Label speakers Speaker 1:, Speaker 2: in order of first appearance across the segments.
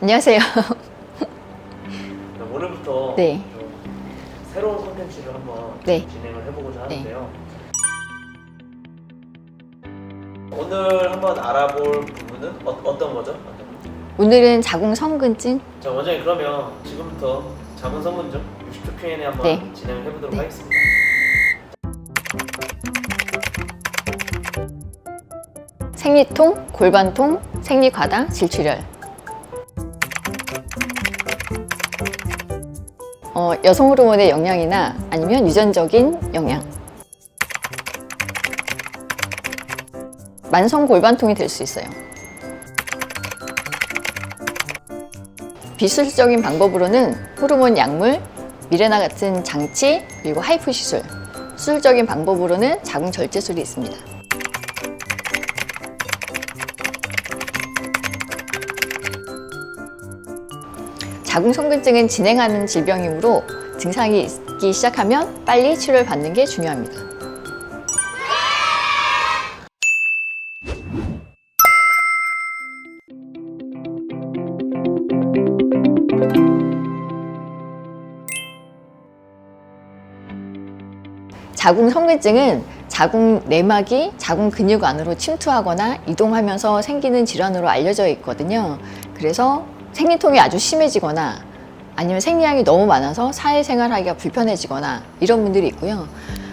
Speaker 1: 안녕하세요.
Speaker 2: 그럼 오늘부터
Speaker 1: 네.
Speaker 2: 좀 새로운 콘텐츠를 한번
Speaker 1: 네.
Speaker 2: 진행을 해보고자 하는데요. 오늘 한번 알아볼 부분은 어, 어떤 거죠? 어떤 거?
Speaker 1: 오늘은 자궁 성근증.
Speaker 2: 자 원장님 그러면 지금부터 자문 성분증 60초 Q&A 한번
Speaker 1: 네.
Speaker 2: 진행을 해보도록
Speaker 1: 네.
Speaker 2: 하겠습니다.
Speaker 1: 생리통, 골반통, 생리과다, 질출혈. 어, 여성 호르몬의 영향이나 아니면 유전적인 영향. 만성 골반통이 될 수 있어요. 비수술적인 방법으로는 호르몬 약물, 미레나 같은 장치, 그리고 하이프 시술. 수술적인 방법으로는 자궁 절제술이 있습니다. 자궁 성근증은 진행하는 질병이므로 증상이 있기 시작하면 빨리 치료를 받는 게 중요합니다. 자궁 성근증은 자궁 내막이 자궁 근육 안으로 침투하거나 이동하면서 생기는 질환으로 알려져 있거든요. 그래서 생리통이 아주 심해지거나 아니면 생리량이 너무 많아서 사회생활하기가 불편해지거나 이런 분들이 있고요.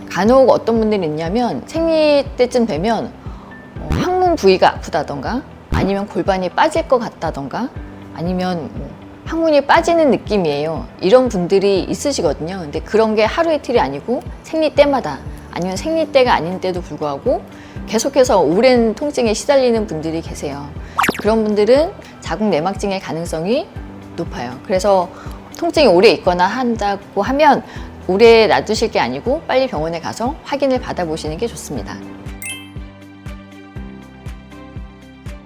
Speaker 1: 간혹 어떤 분들이 있냐면 생리 때쯤 되면 어, 항문 부위가 아프다던가 아니면 골반이 빠질 것 같다던가 아니면 뭐 항문이 빠지는 느낌이에요. 이런 분들이 있으시거든요. 근데 그런 게 하루 이틀이 아니고 생리 때마다 아니면 생리 때가 아닌 때도 불구하고 계속해서 오랜 통증에 시달리는 분들이 계세요. 그런 분들은 자궁 내막증의 가능성이 높아요. 그래서 통증이 오래 있거나 한다고 하면 오래 놔두실 게 아니고 빨리 병원에 가서 확인을 받아보시는 게 좋습니다.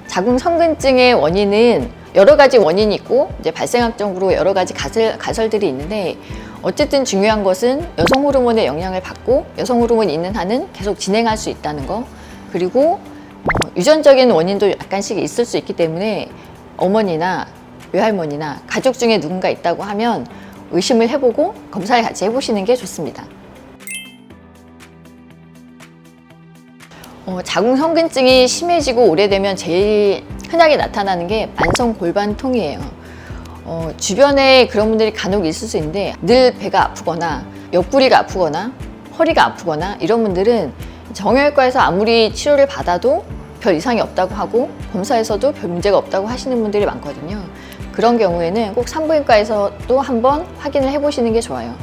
Speaker 1: 자궁 성근증의 원인은 여러 가지 원인이 있고 이제 발생학적으로 여러 가지 가설, 가설들이 있는데 어쨌든 중요한 것은 여성 호르몬의 영향을 받고 여성 호르몬이 있는 한은 계속 진행할 수 있다는 거 그리고 어, 유전적인 원인도 약간씩 있을 수 있기 때문에 어머니나 외할머니나 가족 중에 누군가 있다고 하면 의심을 해보고 검사를 같이 해보시는 게 좋습니다. 어, 자궁 성근증이 심해지고 오래되면 제일 흔하게 나타나는 게 만성 골반통이에요. 어, 주변에 그런 분들이 간혹 있을 수 있는데 늘 배가 아프거나 옆구리가 아프거나 허리가 아프거나 이런 분들은 정형외과에서 아무리 치료를 받아도 별 이상이 없다고 하고 검사에서도 별 문제가 없다고 하시는 분들이 많거든요. 그런 경우에는 꼭 산부인과에서도 한번 확인을 해보시는 게 좋아요.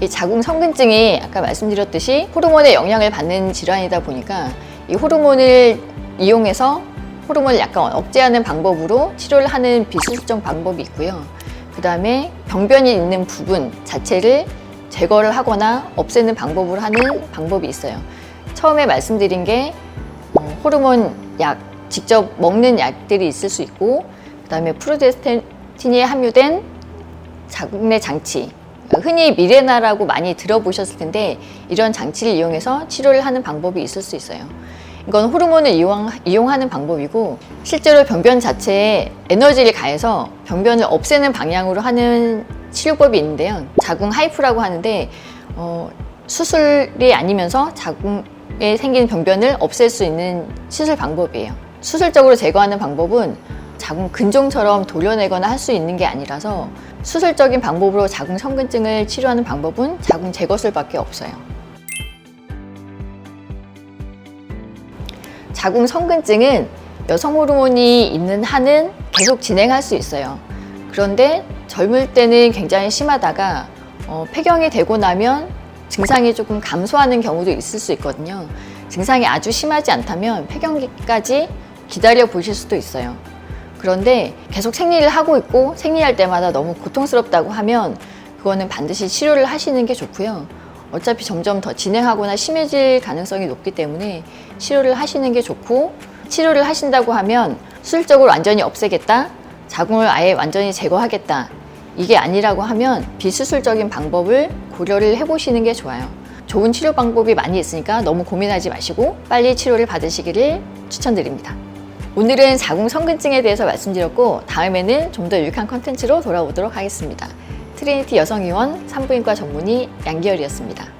Speaker 1: 이 자궁 성근증이 아까 말씀드렸듯이 호르몬의 영향을 받는 질환이다 보니까 이 호르몬을 이용해서 호르몬을 약간 억제하는 방법으로 치료를 하는 비수술적 방법이 있고요. 그 다음에 병변이 있는 부분 자체를 제거를 하거나 없애는 방법으로 하는 방법이 있어요. 처음에 말씀드린 게 어, 호르몬 약, 직접 먹는 약들이 있을 수 있고, 그 다음에 프로제스틴이 함유된 자궁 내 장치, 흔히 미레나라고 많이 들어보셨을 텐데 이런 장치를 이용해서 치료를 하는 방법이 있을 수 있어요. 이건 호르몬을 이용, 이용하는 방법이고 실제로 변변 자체에 에너지를 가해서 변변을 없애는 방향으로 하는 치료법이 있는데요. 자궁 하이프라고 하는데 어, 수술이 아니면서 자궁 에 생긴 병변을 없앨 수 있는 시술 방법이에요. 수술적으로 제거하는 방법은 자궁 근종처럼 도려내거나 할 수 있는 게 아니라서 수술적인 방법으로 자궁 성근증을 치료하는 방법은 자궁 제거술밖에 없어요. 자궁 성근증은 여성 호르몬이 있는 한은 계속 진행할 수 있어요. 그런데 젊을 때는 굉장히 심하다가 어, 폐경이 되고 나면 증상이 조금 감소하는 경우도 있을 수 있거든요. 증상이 아주 심하지 않다면 폐경기까지 기다려 보실 수도 있어요. 그런데 계속 생리를 하고 있고 생리할 때마다 너무 고통스럽다고 하면 그거는 반드시 치료를 하시는 게 좋고요. 어차피 점점 더 진행하거나 심해질 가능성이 높기 때문에 치료를 하시는 게 좋고 치료를 하신다고 하면 수술적으로 완전히 없애겠다, 자궁을 아예 완전히 제거하겠다 이게 아니라고 하면 비수술적인 방법을 고려를 해보시는 게 좋아요. 좋은 치료 방법이 많이 있으니까 너무 고민하지 마시고 빨리 치료를 받으시기를 추천드립니다. 오늘은 자궁 성근증에 대해서 말씀드렸고 다음에는 좀 더 유익한 컨텐츠로 돌아오도록 하겠습니다. 트리니티 여성의원 산부인과 전문의 양기열이었습니다.